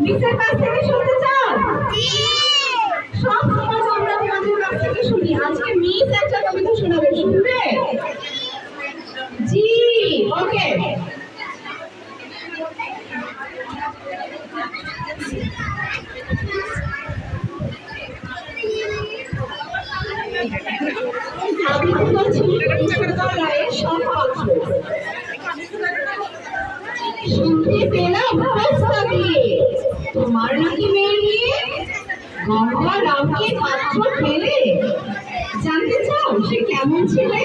মিসের কাছ থেকে শুনতে চাও? সব সমাজ আমরা তোমাদের কাছ থেকে শুনি। আজকে মিস একটা কবিতা শোনাবে শুনবে? জি ওকে। আবৃত্তি করছি। বিশ্ববিদ্যালয়ের শুনতে পেলাম রাস্তা দিয়ে তোমার নাকি মেয়ে নিয়ে গঙ্গা রামকে পাত্র পেলে জানতে চাও সে কেমন ছেলে?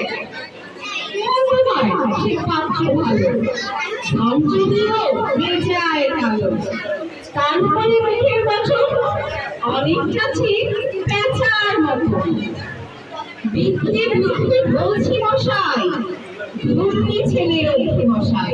পাত্র ভালো? ধন যদিও বেজায় কালো। তারপরে মুখের বছর অনেকটা ঠিক পেঁচার মতো। বলছি মশাই ধর্মী ছেলে রক্ষী মশাই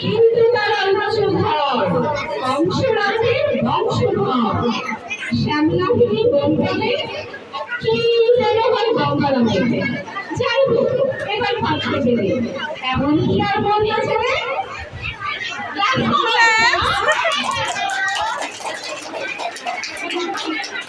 কিন্তু তারা অংশ ঘর অংশ রাজে বংশ ঘর শ্যামলাহিনী বঙ্গলে কি যেন হয় গঙ্গারামে। যাই হোক, এবার পাত্র দেবে। এমন কি আর মনে আছে